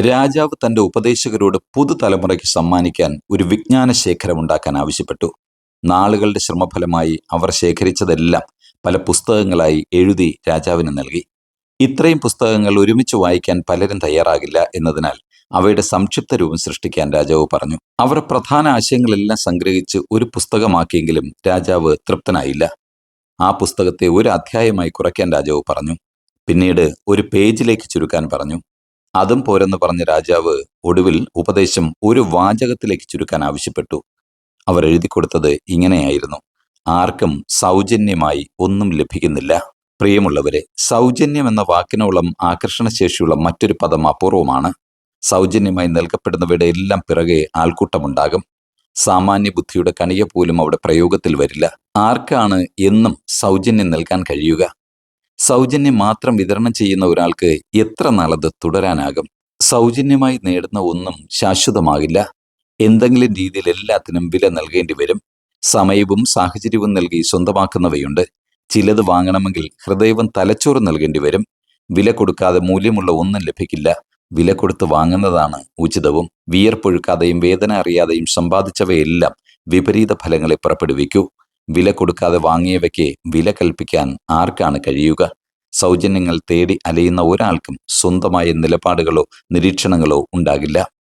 രാജാവ് തന്റെ ഉപദേശകരോട് പുതുതലമുറയ്ക്ക് സമ്മാനിക്കാൻ ഒരു വിജ്ഞാന ശേഖരം ഉണ്ടാക്കാൻ ആവശ്യപ്പെട്ടു. നാളുകളുടെ ശ്രമഫലമായി അവർ ശേഖരിച്ചതെല്ലാം പല പുസ്തകങ്ങളായി എഴുതി രാജാവിന് നൽകി. ഇത്രയും പുസ്തകങ്ങൾ ഒരുമിച്ച് വായിക്കാൻ പലരും തയ്യാറാകില്ല എന്നതിനാൽ അവയുടെ സംക്ഷിപ്ത രൂപം സൃഷ്ടിക്കാൻ രാജാവ് പറഞ്ഞു. അവർ പ്രധാന ആശയങ്ങളെല്ലാം സംഗ്രഹിച്ച് ഒരു പുസ്തകമാക്കിയെങ്കിലും രാജാവ് തൃപ്തനായില്ല. ആ പുസ്തകത്തെ ഒരു അധ്യായമായി കുറയ്ക്കാൻ രാജാവ് പറഞ്ഞു. പിന്നീട് ഒരു പേജിലേക്ക് ചുരുക്കാൻ പറഞ്ഞു. അതും പോരെന്ന് പറഞ്ഞ രാജാവ് ഒടുവിൽ ഉപദേശം ഒരു വാചകത്തിലേക്ക് ചുരുക്കാൻ ആവശ്യപ്പെട്ടു. അവർ എഴുതി കൊടുത്തത് ഇങ്ങനെയായിരുന്നു. ആർക്കും സൗജന്യമായി ഒന്നും ലഭിക്കുന്നില്ല. പ്രിയമുള്ളവരെ സൗജന്യം എന്ന വാക്കിനോളം ആകർഷണശേഷിയുള്ള മറ്റൊരു പദം അപൂർവമാണ്. സൗജന്യമായി നൽകപ്പെടുന്നവയുടെ എല്ലാം പിറകെ ആൾക്കൂട്ടമുണ്ടാകും. സാമാന്യ ബുദ്ധിയുടെ കണിക പോലും അവിടെ പ്രയോഗത്തിൽ വരില്ല. ആർക്കാണ് എന്നും സൗജന്യം നൽകാൻ കഴിയുക? സൗജന്യം മാത്രം വിതരണം ചെയ്യുന്ന ഒരാൾക്ക് എത്ര നാളത് തുടരാനാകും? സൗജന്യമായി നേടുന്ന ഒന്നും ശാശ്വതമാകില്ല. എന്തെങ്കിലും രീതിയിൽ എല്ലാത്തിനും വില നൽകേണ്ടി വരും. സമയവും സാഹചര്യവും നൽകി സ്വന്തമാക്കുന്നവയുണ്ട്. ചിലത് വാങ്ങണമെങ്കിൽ ഹൃദയവും തലച്ചോറും നൽകേണ്ടി വരും. വില കൊടുക്കാതെ മൂല്യമുള്ള ഒന്നും ലഭിക്കില്ല. വില കൊടുത്ത് വാങ്ങുന്നതാണ് ഉചിതവും. വിയർപ്പൊഴുക്കാതെയും വേദന അറിയാതെയും സമ്പാദിച്ചവയെല്ലാം വിപരീത ഫലങ്ങളെ പുറപ്പെടുവിക്കൂ. വില കൊടുക്കാതെ വാങ്ങിയവയ്ക്ക് വില കൽപ്പിക്കാൻ ആർക്കാണ് കഴിയുക? സൗജന്യങ്ങൾ തേടി അലയുന്ന ഒരാൾക്കും സ്വന്തമായ നിലപാടുകളോ നിരീക്ഷണങ്ങളോ ഉണ്ടാകില്ല.